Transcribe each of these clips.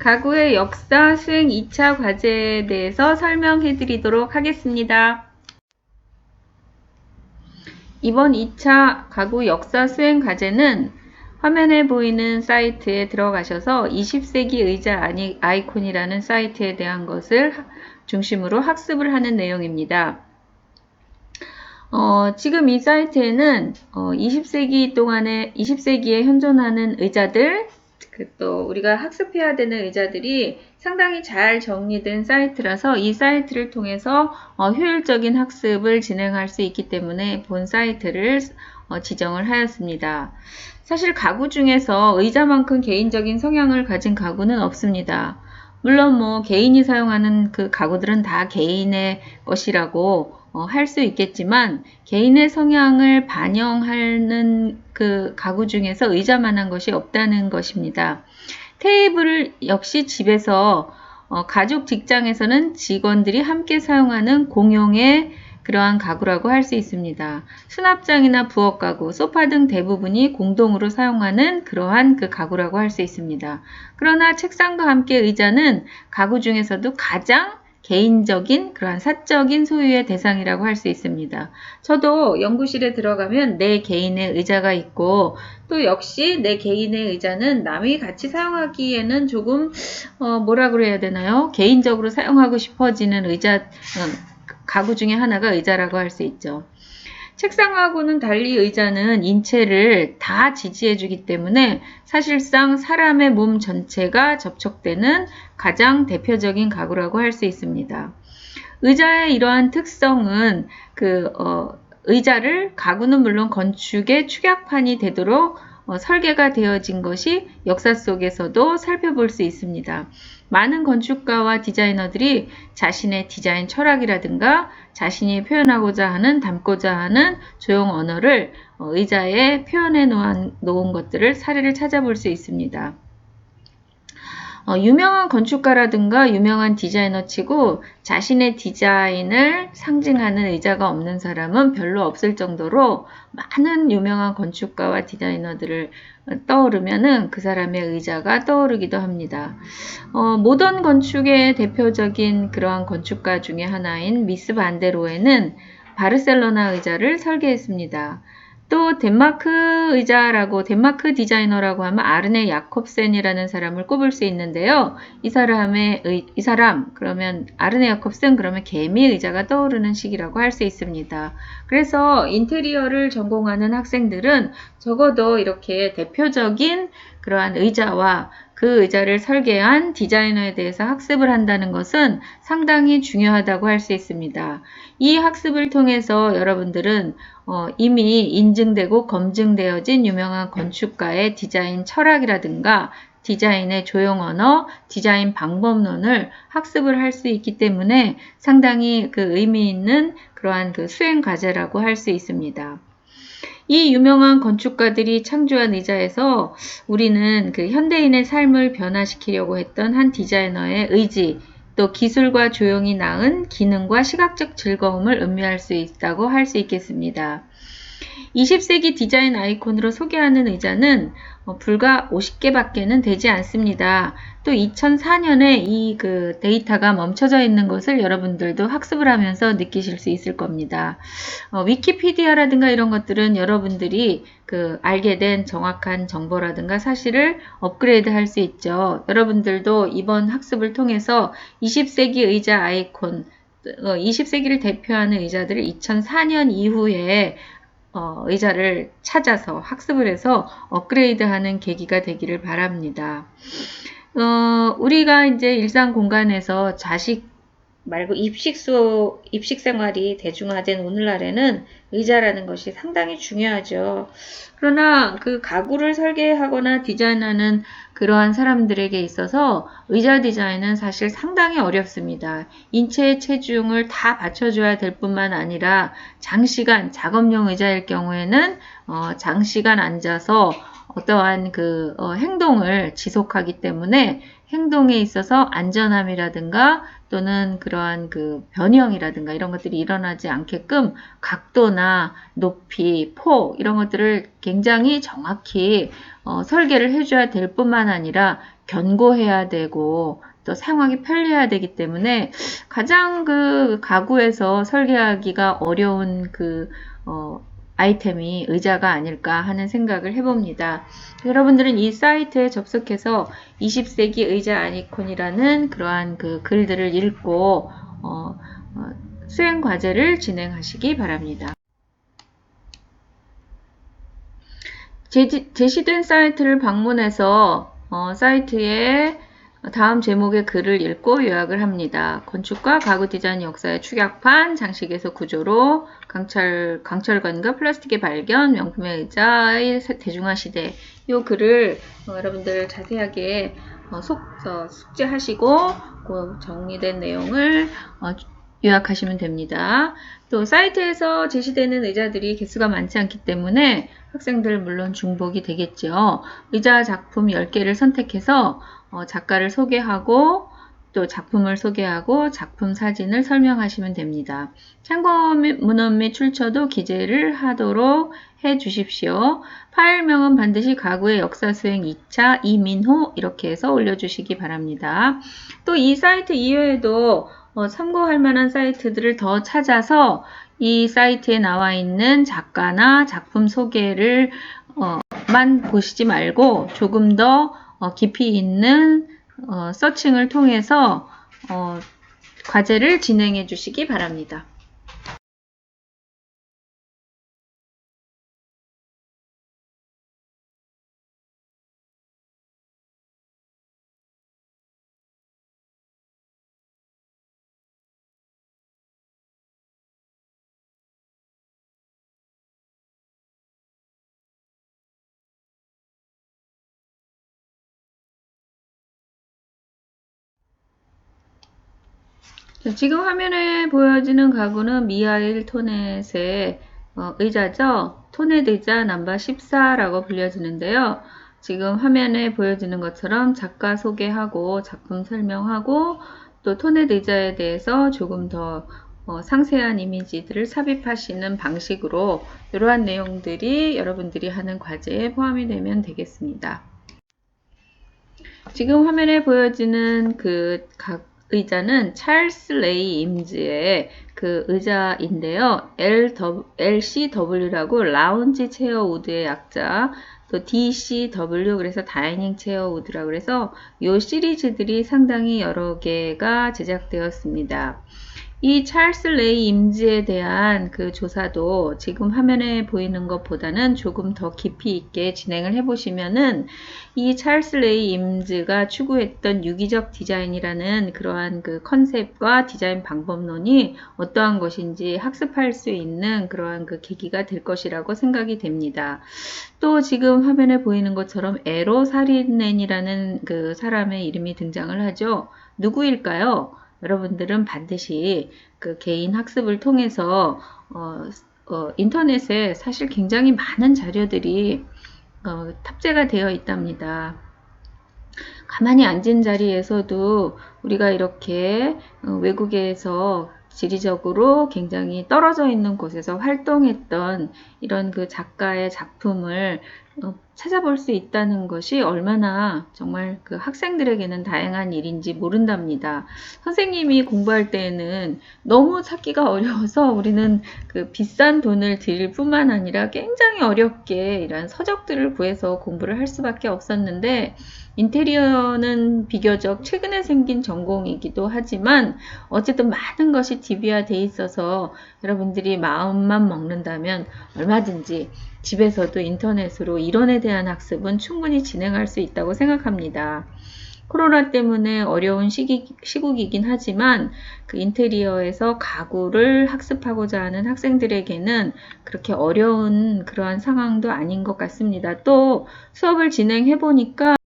가구의 역사 수행 2차 과제에 대해서 설명해 드리도록 하겠습니다. 이번 2차 가구 역사 수행 과제는 화면에 보이는 사이트에 들어가셔서 20세기 의자 아이콘이라는 사이트에 대한 것을 하- 중심으로 학습을 하는 내용입니다. 어, 지금 이 사이트에는 어, 20세기 동안에 20세기에 현존하는 의자들, 그 또 우리가 학습해야 되는 의자들이 상당히 잘 정리된 사이트라서 이 사이트를 통해서 어, 효율적인 학습을 진행할 수 있기 때문에 본 사이트를 어, 지정을 하였습니다. 사실 가구 중에서 의자만큼 개인적인 성향을 가진 가구는 없습니다. 물론 뭐 개인이 사용하는 그 가구들은 다 개인의 것이라고 어, 할 수 있겠지만 개인의 성향을 반영하는 그 가구 중에서 의자만한 것이 없다는 것입니다. 테이블 역시 집에서 어, 가족 직장에서는 직원들이 함께 사용하는 공용의 그러한 가구라고 할 수 있습니다. 수납장이나 부엌 가구, 소파 등 대부분이 공동으로 사용하는 그러한 그 가구라고 할 수 있습니다. 그러나 책상과 함께 의자는 가구 중에서도 가장 개인적인 그러한 사적인 소유의 대상이라고 할 수 있습니다. 저도 연구실에 들어가면 내 개인의 의자가 있고 또 역시 내 개인의 의자는 남이 같이 사용하기에는 조금 어, 뭐라 그래야 되나요? 개인적으로 사용하고 싶어지는 의자 어, 가구 중에 하나가 의자라고 할 수 있죠. 책상하고는 달리 의자는 인체를 다 지지해주기 때문에 사실상 사람의 몸 전체가 접촉되는 가장 대표적인 가구라고 할 수 있습니다. 의자의 이러한 특성은 그 어, 의자를 가구는 물론 건축의 축약판이 되도록 어, 설계가 되어진 것이 역사 속에서도 살펴볼 수 있습니다. 많은 건축가와 디자이너들이 자신의 디자인 철학이라든가 자신이 표현하고자 하는 담고자 하는 조형 언어를 어, 의자에 표현해 놓은, 놓은 것들을 사례를 찾아볼 수 있습니다. 어, 유명한 건축가라든가 유명한 디자이너 치고 자신의 디자인을 상징하는 의자가 없는 사람은 별로 없을 정도로 많은 유명한 건축가와 디자이너들을 떠오르면은 그 사람의 의자가 떠오르기도 합니다. 어, 모던 건축의 대표적인 그러한 건축가 중의 하나인 미스 반데로에는 바르셀로나 의자를 설계했습니다. 또 덴마크 의자라고 덴마크 디자이너라고 하면 아르네 야콥센이라는 사람을 꼽을 수 있는데요. 이 사람의 의, 이 사람 그러면 아르네 야콥센 그러면 개미 의자가 떠오르는 시기라고 할 수 있습니다. 그래서 인테리어를 전공하는 학생들은 적어도 이렇게 대표적인 그러한 의자와 그 의자를 설계한 디자이너에 대해서 학습을 한다는 것은 상당히 중요하다고 할 수 있습니다. 이 학습을 통해서 여러분들은 어, 이미 인증되고 검증되어진 유명한 건축가의 디자인 철학이라든가 디자인의 조형 언어, 디자인 방법론을 학습을 할 수 있기 때문에 상당히 그 의미 있는 그러한 그 수행 과제라고 할 수 있습니다. 이 유명한 건축가들이 창조한 의자에서 우리는 그 현대인의 삶을 변화시키려고 했던 한 디자이너의 의지, 또 기술과 조용히 낳은 기능과 시각적 즐거움을 음미할 수 있다고 할 수 있겠습니다. 20세기 디자인 아이콘으로 소개하는 의자는 어, 불과 50개밖에는 되지 않습니다. 또 2004년에 이 그 데이터가 멈춰져 있는 것을 여러분들도 학습을 하면서 느끼실 수 있을 겁니다. 어, 위키피디아라든가 이런 것들은 여러분들이 그 알게 된 정확한 정보라든가 사실을 업그레이드 할 수 있죠. 여러분들도 이번 학습을 통해서 20세기 의자 아이콘, 어, 20세기를 대표하는 의자들을 2004년 이후에 어, 의자를 찾아서 학습을 해서 업그레이드하는 계기가 되기를 바랍니다. 어, 우리가 이제 일상 공간에서 자식 말고 입식소, 입식 생활이 대중화된 오늘날에는 의자라는 것이 상당히 중요하죠. 그러나 그 가구를 설계하거나 디자인하는 그러한 사람들에게 있어서 의자 디자인은 사실 상당히 어렵습니다. 인체의 체중을 다 받쳐줘야 될 뿐만 아니라 장시간 작업용 의자일 경우에는 어, 장시간 앉아서 어떠한 그 어, 행동을 지속하기 때문에 행동에 있어서 안전함이라든가 또는 그러한 그 변형이라든가 이런 것들이 일어나지 않게끔 각도나 높이, 폭 이런 것들을 굉장히 정확히 어, 설계를 해줘야 될 뿐만 아니라 견고해야 되고 또 사용하기 편리해야 되기 때문에 가장 그 가구에서 설계하기가 어려운 그 어, 아이템이 의자가 아닐까 하는 생각을 해봅니다. 여러분들은 이 사이트에 접속해서 20세기 의자 아이콘이라는 그러한 그 글들을 읽고 어, 어, 수행 과제를 진행하시기 바랍니다. 제지, 제시된 사이트를 방문해서 어, 사이트에 다음 제목의 글을 읽고 요약을 합니다. 건축과 가구 디자인 역사의 축약판, 장식에서 구조로, 강철, 강철관과 플라스틱의 발견, 명품의 의자의 대중화 시대. 이 글을 어, 여러분들 자세하게 어, 속, 어, 숙제하시고 그 정리된 내용을 어, 요약하시면 됩니다. 또 사이트에서 제시되는 의자들이 개수가 많지 않기 때문에 학생들 물론 중복이 되겠죠. 의자 작품 10개를 선택해서 어, 작가를 소개하고 또 작품을 소개하고 작품 사진을 설명하시면 됩니다. 참고 문헌 및 출처도 기재를 하도록 해 주십시오. 파일명은 반드시 가구의 역사 수행 2차 이민호 이렇게 해서 올려주시기 바랍니다. 또 이 사이트 이외에도 어, 참고할 만한 사이트들을 더 찾아서 이 사이트에 나와 있는 작가나 작품 소개를 어, 만 보시지 말고 조금 더 어, 깊이 있는 어, 서칭을 통해서 어, 과제를 진행해 주시기 바랍니다. 자, 지금 화면에 보여지는 가구는 미하일 토넷의 어, 의자죠. 토넷 의자 넘버 14라고 불려지는데요. 지금 화면에 보여지는 것처럼 작가 소개하고 작품 설명하고 또 토넷 의자에 대해서 조금 더 어, 상세한 이미지들을 삽입하시는 방식으로 이러한 내용들이 여러분들이 하는 과제에 포함이 되면 되겠습니다. 지금 화면에 보여지는 그 각 의자는 찰스 레이 임즈의 그 의자인데요. LCW라고 라운지 체어 우드의 약자, 또 DCW 그래서 다이닝 체어 우드라고 그래서 이 시리즈들이 상당히 여러 개가 제작되었습니다. 이 찰스 레이 임즈에 대한 그 조사도 지금 화면에 보이는 것보다는 조금 더 깊이 있게 진행을 해보시면은 이 찰스 레이 임즈가 추구했던 유기적 디자인이라는 그러한 그 컨셉과 디자인 방법론이 어떠한 것인지 학습할 수 있는 그러한 그 계기가 될 것이라고 생각이 됩니다. 또 지금 화면에 보이는 것처럼 에로 사리넨이라는 그 사람의 이름이 등장을 하죠. 누구일까요? 여러분들은 반드시 그 개인 학습을 통해서 어, 어, 인터넷에 사실 굉장히 많은 자료들이 어, 탑재가 되어 있답니다. 가만히 앉은 자리에서도 우리가 이렇게 어, 외국에서 지리적으로 굉장히 떨어져 있는 곳에서 활동했던 이런 그 작가의 작품을 어, 찾아볼 수 있다는 것이 얼마나 정말 그 학생들에게는 다양한 일인지 모른답니다. 선생님이 공부할 때에는 너무 찾기가 어려워서 우리는 그 비싼 돈을 들일 뿐만 아니라 굉장히 어렵게 이런 서적들을 구해서 공부를 할 수밖에 없었는데 인테리어는 비교적 최근에 생긴 전공이기도 하지만 어쨌든 많은 것이 DB화돼 있어서 여러분들이 마음만 먹는다면 얼마든지 집에서도 인터넷으로 이론에 대한 학습은 충분히 진행할 수 있다고 생각합니다. 코로나 때문에 어려운 시기, 시국이긴 하지만 그 인테리어에서 가구를 학습하고자 하는 학생들에게는 그렇게 어려운 그러한 상황도 아닌 것 같습니다. 또 수업을 진행해 보니까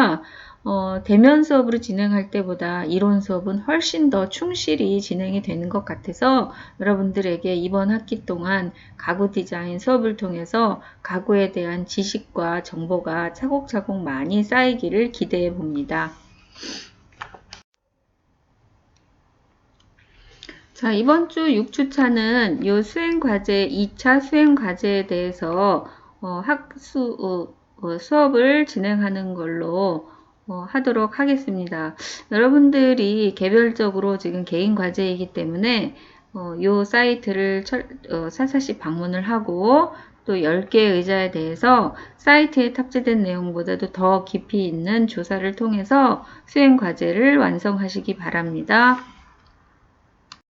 어, 대면 수업으로 진행할 때보다 이론 수업은 훨씬 더 충실히 진행이 되는 것 같아서 여러분들에게 이번 학기 동안 가구 디자인 수업을 통해서 가구에 대한 지식과 정보가 차곡차곡 많이 쌓이기를 기대해 봅니다. 자, 이번 주 6주차는 요 수행 과제, 2차 수행 과제에 대해서 어, 학수, 어, 어, 수업을 진행하는 걸로 어, 하도록 하겠습니다. 여러분들이 개별적으로 지금 개인 과제이기 때문에 어, 요 사이트를 철, 어, 사사시 방문을 하고 또 10개의 의자에 대해서 사이트에 탑재된 내용보다도 더 깊이 있는 조사를 통해서 수행 과제를 완성하시기 바랍니다.